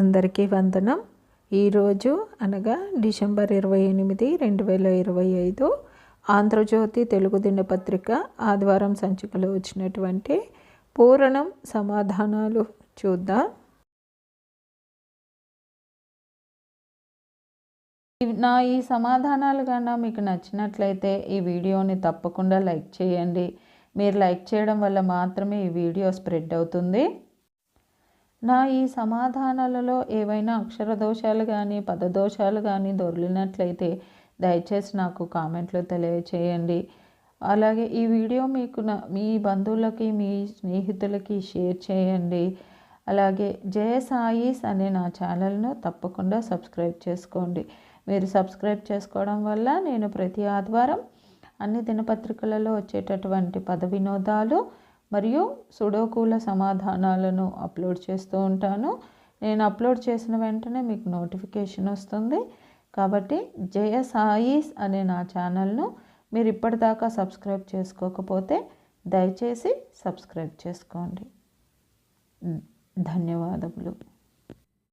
అందరికీ వందనం. ఈరోజు అనగా డిసెంబర్ ఇరవై ఎనిమిది రెండు వేల ఇరవై ఐదు ఆంధ్రజ్యోతి తెలుగు దినపత్రిక ఆదివారం సంచికలో వచ్చినటువంటి పూరణం సమాధానాలు చూద్దాం. నా ఈ సమాధానాలు కన్నా మీకు నచ్చినట్లయితే ఈ వీడియోని తప్పకుండా లైక్ చేయండి. మీరు లైక్ చేయడం వల్ల మాత్రమే ఈ వీడియో స్ప్రెడ్ అవుతుంది. నా ఈ సమాధానాలలో ఏవైనా అక్షర దోషాలు కానీ పదదోషాలు కానీ దొరికినట్లయితే దయచేసి నాకు కామెంట్లో తెలియచేయండి. అలాగే ఈ వీడియో మీకు నా మీ బంధువులకి మీ స్నేహితులకి షేర్ చేయండి. అలాగే జయ సాయిస్ అనే నా ఛానల్ను తప్పకుండా సబ్స్క్రైబ్ చేసుకోండి. మీరు సబ్స్క్రైబ్ చేసుకోవడం వల్ల నేను ప్రతి ఆదివారం అన్ని దినపత్రికలలో వచ్చేటటువంటి పద వినోదాలు మరియు సుడోకూల సమాధానాలను అప్లోడ్ చేస్తూ ఉంటాను. నేను అప్లోడ్ చేసిన వెంటనే మీకు నోటిఫికేషన్ వస్తుంది. కాబట్టి జయ సాయిస్ అనే నా ఛానల్ను మీరు ఇప్పటిదాకా సబ్స్క్రైబ్ చేసుకోకపోతే దయచేసి సబ్స్క్రైబ్ చేసుకోండి. ధన్యవాదములు.